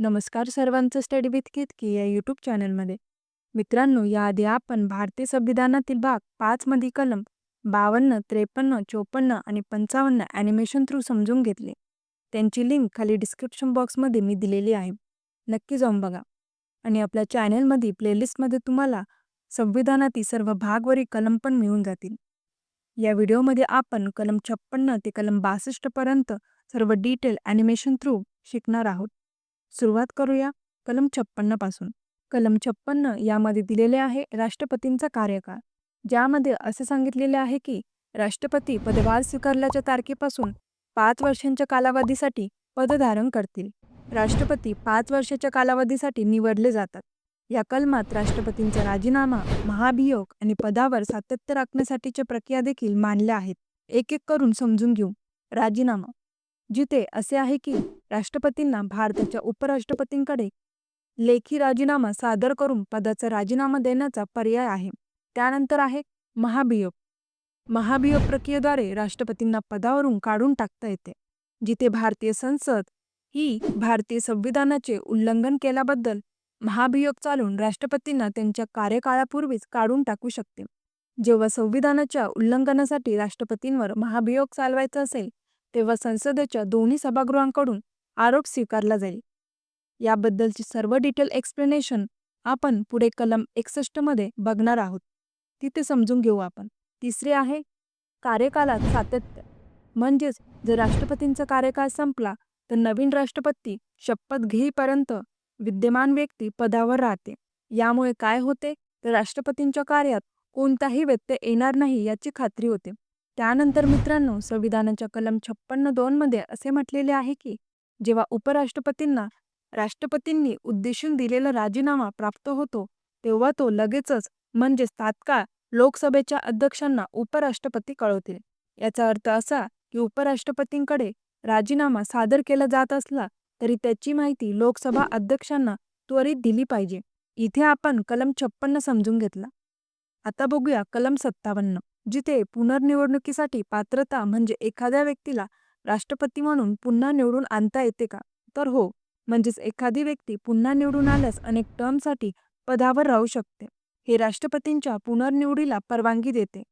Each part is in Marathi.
नमस्कार सर्वांचं स्टडी विथ केतकी या यूट्यूब चॅनलमध्ये. मित्रांनो याआधी आपण भारतीय संविधानातील भाग पाचमध्ये कलम बावन्न त्रेपन्न चोपन्न आणि पंचावन्न ॲनिमेशन थ्रू समजून घेतले. त्यांची लिंक खाली डिस्क्रिप्शन बॉक्समध्ये मी दिलेली आहे. नक्की जाऊन बघा. आणि आपल्या चॅनलमध्ये प्लेलिस्टमध्ये तुम्हाला संविधानातील सर्व भागवरील कलम पण मिळून जातील. या व्हिडिओमध्ये आपण कलम छप्पन्न ते कलम बासष्टपर्यंत सर्व डिटेल ॲनिमेशन थ्रू शिकणार आहोत. सुरुवात करूया कलम छप्पन्नपासून. कलम छप्पन्न यामध्ये दिलेले आहे राष्ट्रपतींचा कार्यकाळ. ज्यामध्ये असे सांगितलेले आहे की राष्ट्रपती पदभार स्वीकारल्याच्या तारखेपासून पाच वर्षांच्या कालावधीसाठी पदधारण करतील. राष्ट्रपती पाच वर्षाच्या कालावधीसाठी निवडले जातात. या कलमात राष्ट्रपतींचा राजीनामा महाभियोग आणि पदावर सातत्य राखण्यासाठीच्या प्रक्रिया देखील मानल्या आहेत. एक एक करून समजून घेऊ. राजीनामा. जिथे असे आहे की राष्ट्रपतींना भारताच्या उपराष्ट्रपतींकडे लेखी राजीनामा सादर करून पदाचा राजीनामा देण्याचा पर्याय आहे. त्यानंतर आहे महाभियोग. महाभियोग प्रक्रियेद्वारे राष्ट्रपतींना पदावरून काढून टाकता येते जिथे भारतीय संसद ही भारतीय संविधानाचे उल्लंघन केल्याबद्दल महाभियोग चालून राष्ट्रपतींना त्यांच्या कार्यकाळापूर्वीच काढून टाकू शकते. जेव्हा संविधानाच्या उल्लंघनासाठी राष्ट्रपतींवर महाभियोग चालवायचा असेल तेव्हा संसदेच्या दोन्ही सभागृहांकडून आरोप स्वीकारला जाईल. याबद्दलची सर्व डिटेल एक्सप्लेनेशन आपण पुढे कलम एकसष्टमध्ये बघणार आहोत. तिथे समजून घेऊ आपण. तिसरे आहे कार्यकालात सातत्य. म्हणजेच जर राष्ट्रपतींचा कार्यकाळ संपला तर नवीन राष्ट्रपती शपथ घेईपर्यंत विद्यमान व्यक्ती पदावर राहते. यामुळे काय होते तर राष्ट्रपतींच्या कार्यात कोणताही व्यत्यय येणार नाही याची खात्री होते. त्यानंतर मित्रांनो संविधानाच्या कलम छप्पन्न दोन मध्ये असे म्हटलेले आहे की जेव्हा उपराष्ट्रपतींना राष्ट्रपतींनी उद्देशून दिलेला राजीनामा प्राप्त होतो तेव्हा तो लगेचच म्हणजेच तात्काळ लोकसभेच्या अध्यक्षांना उपराष्ट्रपती कळवतील. याचा अर्थ असा की उपराष्ट्रपतींकडे राजीनामा सादर केला जात असला तरी त्याची माहिती लोकसभा अध्यक्षांना त्वरित दिली पाहिजे. इथे आपण कलम छप्पन्न समजून घेतला. आता बघूया कलम सत्तावन्न जिथे पुनर्निवडणुकीसाठी पात्रता म्हणजे एखाद्या व्यक्तीला राष्ट्रपती म्हणून पुन्हा निवडून आणता येते का? तर हो म्हणजेच एखादी व्यक्ती पुन्हा निवडून आल्यास अनेक टर्मसाठी पदावर राहू शकते. हे राष्ट्रपतींच्या पुनर्निवडीला परवानगी देते.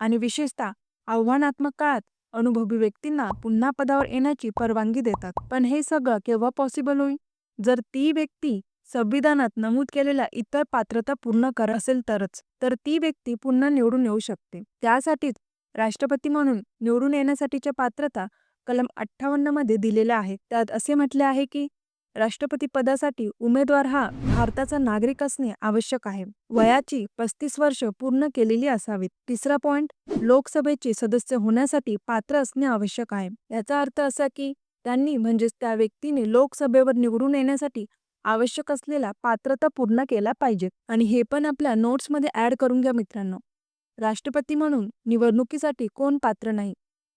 आणि विशेषतः आव्हानात्मक काळात अनुभवी व्यक्तींना पुन्हा पदावर येण्याची परवानगी देतात. पण हे सगळं केव्हा पॉसिबल होईल? जर ती व्यक्ती संविधानात नमूद केलेल्या इतर पात्रता पूर्ण करत असेल तरच तर ती व्यक्ती पुन्हा निवडून येऊ शकते. त्यासाठीच राष्ट्रपती म्हणून निवडून येण्यासाठीच्या पात्रता कलम अठ्ठावन्नमध्ये दिलेल्या आहेत. त्यात असे म्हटले आहे की राष्ट्रपती पदासाठी उमेदवार हा भारताचा नागरिक असणे आवश्यक आहे. वयाची पस्तीस वर्ष पूर्ण केलेली असावीत. तिसरा पॉइंट लोकसभेचे सदस्य होण्यासाठी पात्र असणे आवश्यक आहे. याचा अर्थ असा की त्यांनी म्हणजेच त्या व्यक्तीने लोकसभेवर निवडून येण्यासाठी आवश्यक असलेला पात्रता पूर्ण केला पाहिजे. आणि हे पण आपल्या नोट्समध्ये ऍड करून घ्या मित्रांनो. राष्ट्रपती म्हणून निवडणुकीसाठी कोण पात्र नाही?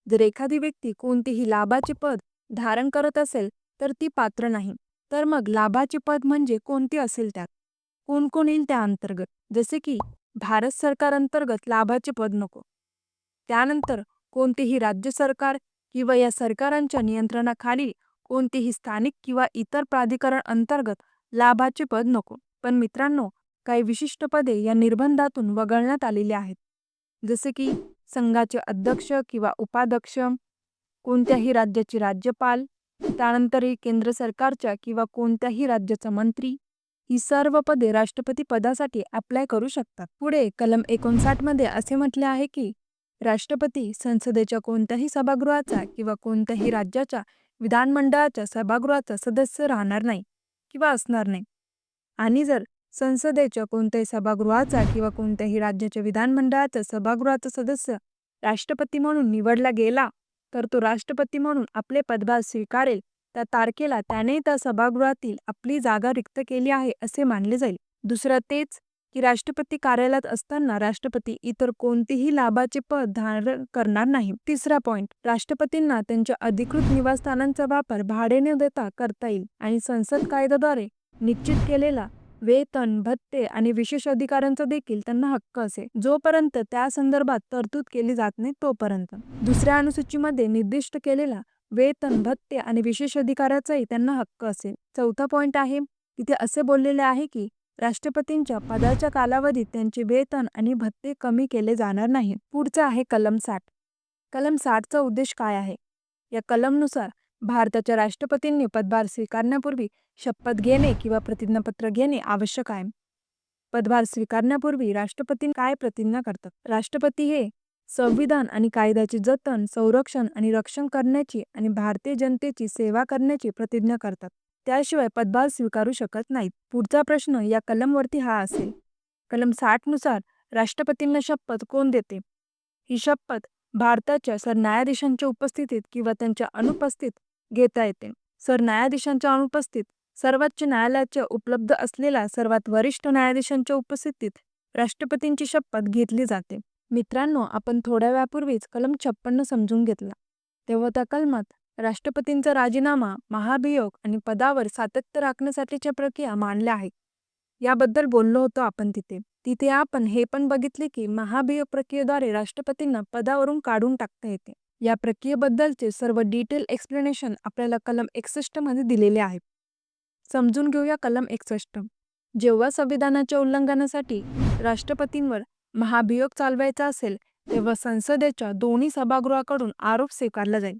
जर एखादी व्यक्ती कोणतेही लाभाचे पद धारण करत असेल तर ती पात्र नाही. तर मग लाभाचे पद म्हणजे कोणते असेल त्यात? कोण कोण येईल त्या अंतर्गत? जसे की भारत सरकार अंतर्गत लाभाचे पद नको. त्यानंतर कोणतेही राज्य सरकार किंवा या सरकारांच्या नियंत्रणाखाली कोणतेही स्थानिक किंवा इतर प्राधिकरण अंतर्गत लाभाचे पद नको. पण मित्रांनो काही विशिष्ट पदे या निर्बंधातून वगळण्यात आलेली आहेत. जसे की संघाचे अध्यक्ष किंवा उपाध्यक्ष कोणत्याही राज्याचे राज्यपाल त्यानंतरही केंद्र सरकारच्या किंवा कोणत्याही राज्याचा मंत्री ही सर्व पदे राष्ट्रपती पदासाठी अप्लाय करू शकतात. पुढे कलम एकोणसाठमध्ये असे म्हटले आहे की राष्ट्रपती संसदेच्या कोणत्याही सभागृहाचा किंवा कोणत्याही राज्याच्या विधानमंडळाच्या सभागृहाचा सदस्य राहणार नाही किंवा असणार नाही. आणि जर संसदेच्या कोणत्याही सभागृहाचा किंवा कोणत्याही राज्याच्या विधानमंडळाचा सभागृहाचा सदस्य राष्ट्रपती म्हणून निवडला गेला तर तो राष्ट्रपती म्हणून आपले पदभार स्वीकारेल. त्या तारखेला त्याने त्या सभागृहातील आपली जागा रिक्त केली आहे असे मानले जाईल. दुसरं तेच की राष्ट्रपती कार्यालयात असताना राष्ट्रपती इतर कोणतेही लाभाचे पद धारण करणार नाही. तिसरा पॉइंट राष्ट्रपतींना त्यांच्या अधिकृत निवासस्थानांचा वापर भाडे न देता करता येईल आणि संसद कायद्याद्वारे निश्चित केलेला वेतन भत्ते आणि विशेष अधिकारांचा देखील त्यांना हक्क असेल जोपर्यंत त्या संदर्भात तरतूद केली जात नाही तोपर्यंत. दुसऱ्या अनुसूचीमध्ये निर्दिष्ट केलेला वेतन भत्ते आणि विशेष अधिकाराचाही त्यांना हक्क असेल चौथा पॉइंट आहे तिथे असे बोललेले आहे की राष्ट्रपतींच्या पदाच्या कालावधीत त्यांचे वेतन आणि भत्ते कमी केले जाणार नाही पुढचं आहे कलम साठ. कलम साठचा उद्देश काय आहे? या कलमनुसार भारताच्या राष्ट्रपतींनी पदभार स्वीकारण्यापूर्वी शपथ घेणे किंवा प्रतिज्ञापत्र घेणे आवश्यक आहे. पदभार स्वीकारण्यापूर्वी राष्ट्रपती काय प्रतिज्ञा करतात? राष्ट्रपती हे संविधान आणि कायद्याचे जतन संरक्षण आणि रक्षण करण्याची आणि भारतीय जनतेची सेवा करण्याची प्रतिज्ञा करतात. त्याशिवाय पदभार स्वीकारू शकत नाहीत. पुढचा प्रश्न या कलमवरती हा असेल. कलम साठनुसार राष्ट्रपतींना शपथ कोण देते? ही शपथ भारताच्या सरन्यायाधीशांच्या उपस्थितीत किंवा त्यांच्या अनुपस्थित घेता येते. सरन्यायाधीशांच्या अनुपस्थित सर्वोच्च न्यायालयाच्या उपलब्ध असलेल्या सर्वात वरिष्ठ न्यायाधीशांच्या उपस्थितीत राष्ट्रपतींची शपथ घेतली जाते. मित्रांनो आपण थोड्या वेळापूर्वीच कलम छप्पन्न समजून घेतला. तेव्हा त्या कलमात राष्ट्रपतींचा राजीनामा महाभियोग आणि पदावर सातत्य राखण्यासाठीच्या प्रक्रिया मांडल्या आहेत. याबद्दल बोललो होतो आपण तिथे. तिथे आपण हे पण बघितले की महाभियोग प्रक्रियेद्वारे राष्ट्रपतींना पदावरून काढून टाकता येते. या प्रक्रियेबद्दलचे सर्व डिटेल एक्सप्लेनेशन आपल्याला कलम एकसष्टमध्ये दिलेले आहे समजून घेऊया कलम एकसष्ट. जेव्हा संविधानाच्या उल्लंघनासाठी राष्ट्रपतींवर महाभियोग चालवायचा असेल तेव्हा संसदेच्या दोन्ही सभागृहाकडून आरोप स्वीकारला जाईल.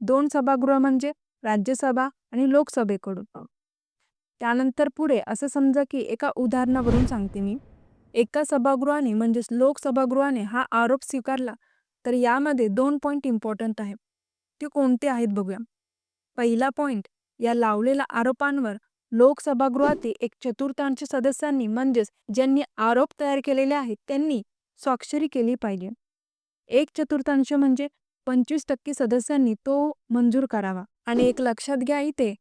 दोन सभागृह म्हणजे राज्यसभा आणि लोकसभेकडून. त्यानंतर पुढे असं समजा की एका उदाहरणावरून सांगते मी. एका सभागृहाने म्हणजेच लोकसभागृहाने हा आरोप स्वीकारला तर यामध्ये दोन पॉईंट इम्पॉर्टंट आहे. ते कोणते आहेत बघूया. पहिला पॉईंट या लावलेल्या आरोपांवर लोकसभागृहातील एक चतुर्थांश सदस्यांनी म्हणजेच ज्यांनी आरोप तयार केलेले आहेत त्यांनी स्वाक्षरी केली पाहिजे. एक चतुर्थांश म्हणजे पंचवीस टक्के सदस्यांनी तो मंजूर करावा. आणि एक लक्षात घ्या इथे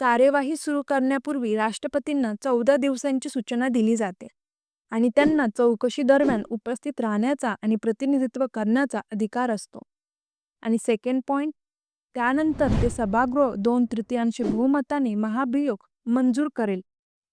कार्यवाही सुरू करण्यापूर्वी राष्ट्रपतींना चौदा दिवसांची सूचना दिली जाते. आणि त्यांना चौकशी दरम्यान उपस्थित राहण्याचा आणि प्रतिनिधित्व करण्याचा अधिकार असतो. आणि सेकंड पॉइंट त्यानंतर ते सभागृह दोन तृतीयांश बहुमताने महाभियोग मंजूर करेल.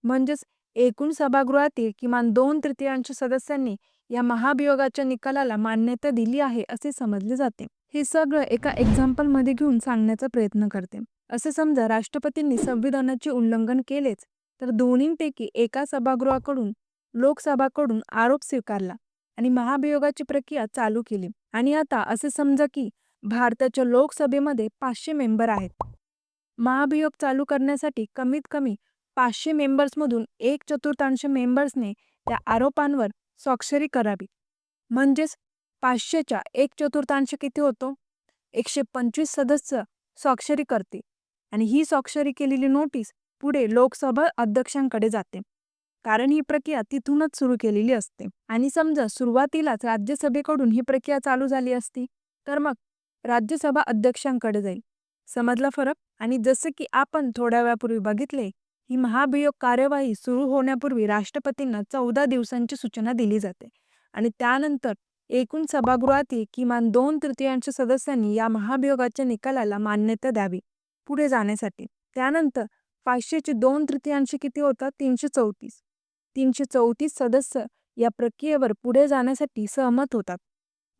म्हणजेच एकूण सभागृहातील किमान दोन तृतीयांश सदस्यांनी या महाभियोगाच्या निकालाला मान्यता दिली आहे असे समजले जाते. हे सगळं एका एक्झाम्पलमध्ये घेऊन सांगण्याचा प्रयत्न करते. असे समजा राष्ट्रपतींनी संविधानाचे उल्लंघन केलेच तर दोन्हींपैकी एका सभागृहाकडून लोकसभाकडून आरोप स्वीकारला आणि महाभियोगाची प्रक्रिया चालू केली. आणि आता असे समजा की भारताच्या लोकसभेमध्ये पाचशे मेंबर आहेत. महाभियोग चालू करण्यासाठी कमीत कमी पाचशे मेंबर्समधून एक चतुर्थांश मेंबर्सने त्या आरोपांवर स्वाक्षरी करावी. म्हणजेच पाचशेच्या एक चतुर्थांश किती होतो? एकशे पंचवीस सदस्य स्वाक्षरी करते आणि ही स्वाक्षरी केलेली नोटीस पुढे लोकसभा अध्यक्षांकडे जाते. कारण ही प्रक्रिया तिथूनच सुरू केलेली असते. आणि समजा सुरुवातीलाच राज्यसभेकडून ही प्रक्रिया चालू झाली असती तर मग राज्यसभा अध्यक्षांकडे जाईल. समजला फरक? आणि जसं की आपण थोड्या वेळापूर्वी बघितले ही महाभियोग कार्यवाही सुरू होण्यापूर्वी राष्ट्रपतींना चौदा दिवसांची सूचना दिली जाते. आणि त्यानंतर एकूण सभागृहातील किमान दोन तृतीयांश सदस्यांनी या महाभियोगाच्या निकालाला मान्यता द्यावी पुढे जाण्यासाठी. त्यानंतर पाचशेचे दोन तृतीयांश किती होतात तीनशे चौतीस. तीनशे चौतीस सदस्य या प्रक्रियेवर पुढे जाण्यासाठी सहमत होतात.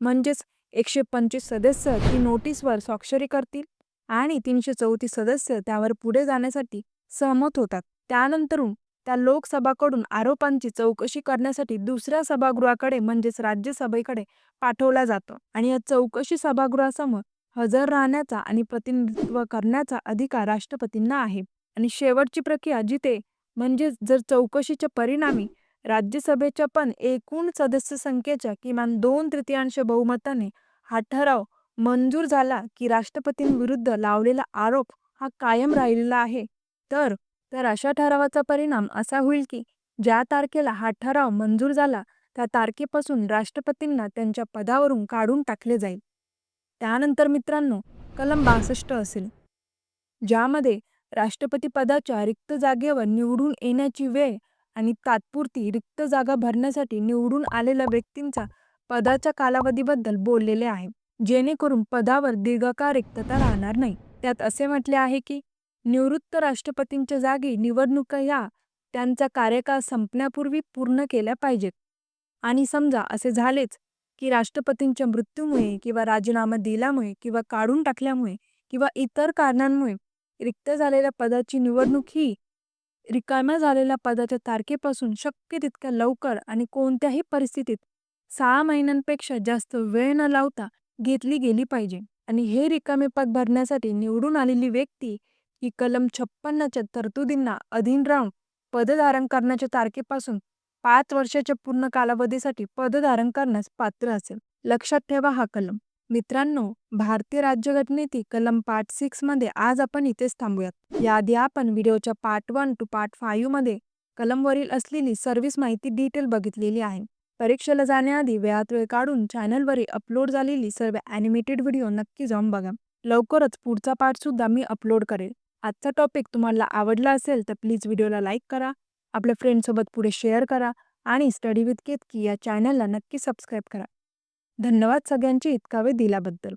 म्हणजेच एकशे पंचवीस सदस्य ती नोटीसवर स्वाक्षरी करतील आणि तीनशे चौतीस सदस्य त्यावर पुढे जाण्यासाठी सहमत होतात. त्यानंतरून त्या लोकसभाकडून आरोपांची चौकशी करण्यासाठी दुसऱ्या सभागृहाकडे म्हणजेच राज्यसभेकडे पाठवला जातो आणि या चौकशी सभागृहासमोर हजर राहण्याचा आणि प्रतिनिधित्व करण्याचा अधिकार राष्ट्रपतींना आहे. आणि शेवटची प्रक्रिया जिथे म्हणजे जर चौकशीच्या परिणामी राज्यसभेच्या पण एकूण सदस्य संख्येच्या किमान दोन तृतीयांश बहुमताने हा ठराव मंजूर झाला की राष्ट्रपतींविरुद्ध लावलेला आरोप हा कायम राहिलेला आहे तर तर अशा ठरावाचा परिणाम असा होईल की ज्या तारखेला हा ठराव मंजूर झाला त्या तारखेपासून राष्ट्रपतींना त्यांच्या पदावरून काढून टाकले जाईल. त्यानंतर मित्रांनो कलम बासष्ट असेल ज्यामध्ये राष्ट्रपतीपदाच्या रिक्त जागेवर निवडून येण्याची वेळ आणि तात्पुरती रिक्त जागा भरण्यासाठी निवडून आलेल्या व्यक्तींचा पदाच्या कालावधीबद्दल बोललेले आहे. जेणेकरून पदावर दीर्घकाळ रिक्तता राहणार नाही. त्यात असे म्हटले आहे की निवृत्त राष्ट्रपतींच्या जागी निवडणुका ह्या त्यांचा कार्यकाळ संपण्यापूर्वी पूर्ण केल्या पाहिजेत. आणि समजा असे झालेच की राष्ट्रपतींच्या मृत्यूमुळे किंवा राजीनामा दिल्यामुळे किंवा काढून टाकल्यामुळे किंवा इतर कारणांमुळे रिक्त झालेल्या पदाची निवडणूक ही रिकाम्या झालेल्या पदाच्या तारखेपासून शक्य तितक्या लवकर आणि कोणत्याही परिस्थितीत सहा महिन्यांपेक्षा जास्त वेळ न लावता घेतली गेली पाहिजे. आणि हे रिकामे पद भरण्यासाठी निवडून आलेली व्यक्ती ही कलम छप्पन्नच्या तरतुदींना अधीन राहून पदधारण करण्याच्या तारखेपासून पाच वर्षाच्या पूर्ण कालावधीसाठी पदधारण करण्यास पात्र असेल. लक्षात ठेवा हा कलम. मित्रांनो भारतीय राज्यघटनेतील कलम पार्ट सिक्समध्ये आज आपण इथेच थांबूयात. याआधी आपण व्हिडिओच्या पार्ट वन टू पार्ट फाईव्हमध्ये कलमवरील असलेली सर्व्हिस माहिती डिटेल बघितलेली आहे. परीक्षेला जाण्याआधी वेळात वेळ काढून चॅनलवरील अपलोड झालेली सर्व ॲनिमेटेड व्हिडिओ नक्की जाऊन बघा. लवकरच पुढचा पार्ट सुद्धा मी अपलोड करेल. आजचा टॉपिक तुम्हाला आवडला असेल तर प्लीज व्हिडिओला लाईक करा आपल्या फ्रेंडसोबत पुढे शेअर करा आणि स्टडी विथ केतकी या चॅनलला नक्की सबस्क्राईब करा. धन्यवाद सगळ्यांचे इतका वेळ दिल्याबद्दल.